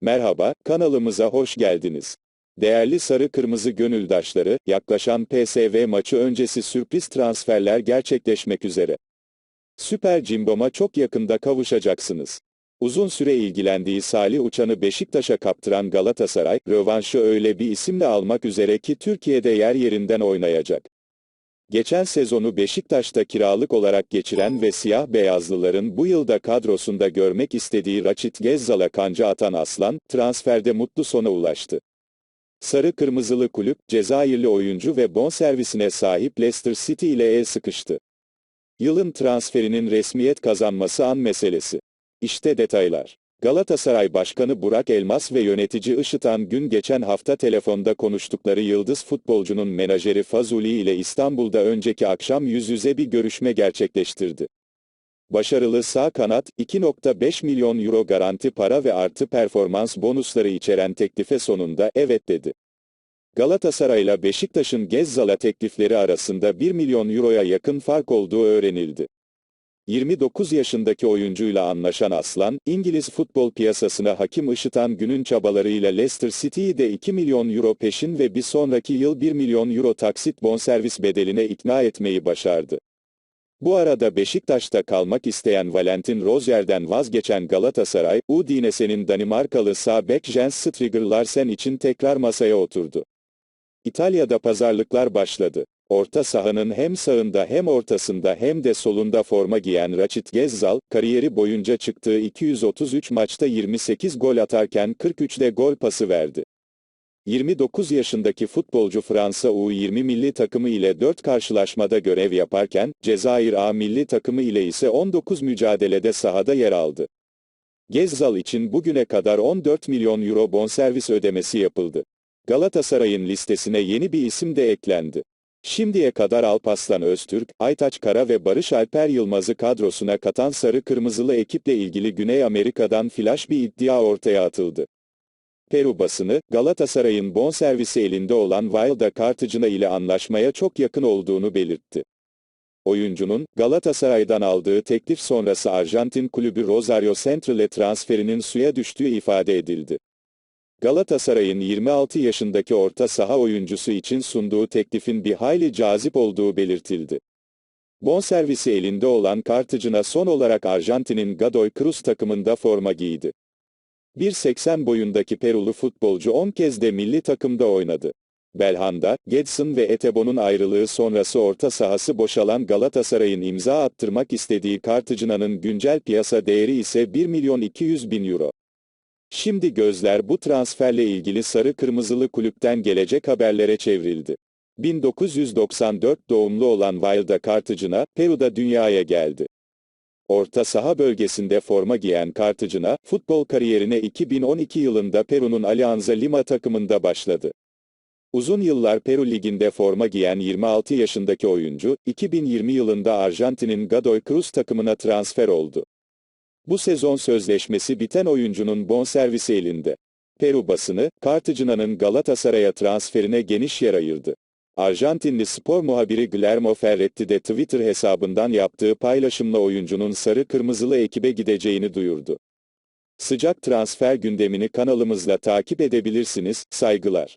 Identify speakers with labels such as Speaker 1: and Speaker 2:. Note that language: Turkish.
Speaker 1: Merhaba, kanalımıza hoş geldiniz. Değerli sarı kırmızı gönüldaşları, yaklaşan PSV maçı öncesi sürpriz transferler gerçekleşmek üzere. Süper Cimbom'a çok yakında kavuşacaksınız. Uzun süre ilgilendiği Salih Uçan'ı Beşiktaş'a kaptıran Galatasaray, rövanşı öyle bir isimle almak üzere ki Türkiye'de yer yerinden oynayacak. Geçen sezonu Beşiktaş'ta kiralık olarak geçiren ve siyah beyazlıların bu yılda kadrosunda görmek istediği Raçit Gezzal'a kanca atan Aslan, transferde mutlu sona ulaştı. Sarı Kırmızılı kulüp, Cezayirli oyuncu ve bonservisine sahip Leicester City ile el sıkıştı. Yılın transferinin resmiyet kazanması an meselesi. İşte detaylar. Galatasaray Başkanı Burak Elmas ve yönetici Işıtan Gün geçen hafta telefonda konuştukları yıldız futbolcunun menajeri Fazuli ile İstanbul'da önceki akşam yüz yüze bir görüşme gerçekleştirdi. Başarılı sağ kanat, 2.5 milyon euro garanti para ve artı performans bonusları içeren teklife sonunda evet dedi. Galatasaray ile Beşiktaş'ın Gezzal'a teklifleri arasında 1 milyon euroya yakın fark olduğu öğrenildi. 29 yaşındaki oyuncuyla anlaşan Aslan, İngiliz futbol piyasasına hakim ışıtan günün çabalarıyla Leicester City'yi de 2 milyon euro peşin ve bir sonraki yıl 1 milyon euro taksit bonservis bedeline ikna etmeyi başardı. Bu arada Beşiktaş'ta kalmak isteyen Valentin Rozier'den vazgeçen Galatasaray, Udinese'nin Danimarkalı sağ Jens Striger Larsen için tekrar masaya oturdu. İtalya'da pazarlıklar başladı. Orta sahanın hem sağında hem ortasında hem de solunda forma giyen Raçit Gezzal, kariyeri boyunca çıktığı 233 maçta 28 gol atarken 43'de gol pası verdi. 29 yaşındaki futbolcu Fransa U20 milli takımı ile 4 karşılaşmada görev yaparken, Cezayir A milli takımı ile ise 19 mücadelede sahada yer aldı. Gezzal için bugüne kadar 14 milyon euro bonservis ödemesi yapıldı. Galatasaray'ın listesine yeni bir isim de eklendi. Şimdiye kadar Alpaslan Öztürk, Aytaç Kara ve Barış Alper Yılmaz'ı kadrosuna katan sarı kırmızılı ekiple ilgili Güney Amerika'dan flash bir iddia ortaya atıldı. Peru basını, Galatasaray'ın bonservisi elinde olan Wilda Cartagena ile anlaşmaya çok yakın olduğunu belirtti. Oyuncunun, Galatasaray'dan aldığı teklif sonrası Arjantin kulübü Rosario Central'e transferinin suya düştüğü ifade edildi. Galatasaray'ın 26 yaşındaki orta saha oyuncusu için sunduğu teklifin bir hayli cazip olduğu belirtildi. Bonservisi elinde olan Cartagena son olarak Arjantin'in Godoy Cruz takımında forma giydi. 1.80 boyundaki Perulu futbolcu 10 kez de milli takımda oynadı. Belhanda, Gedson ve Etebo'nun ayrılığı sonrası orta sahası boşalan Galatasaray'ın imza attırmak istediği Cartagena'nın güncel piyasa değeri ise 1 milyon 200 bin euro. Şimdi gözler bu transferle ilgili sarı kırmızılı kulüpten gelecek haberlere çevrildi. 1994 doğumlu olan Wilda Cartagena, Peru'da dünyaya geldi. Orta saha bölgesinde forma giyen Cartagena, futbol kariyerine 2012 yılında Peru'nun Alianza Lima takımında başladı. Uzun yıllar Peru Ligi'nde forma giyen 26 yaşındaki oyuncu, 2020 yılında Arjantin'in Godoy Cruz takımına transfer oldu. Bu sezon sözleşmesi biten oyuncunun bonservisi elinde. Peru basını, Cartagena'nın Galatasaray'a transferine geniş yer ayırdı. Arjantinli spor muhabiri Guillermo Ferretti de Twitter hesabından yaptığı paylaşımla oyuncunun sarı kırmızılı ekibe gideceğini duyurdu. Sıcak transfer gündemini kanalımızla takip edebilirsiniz, saygılar.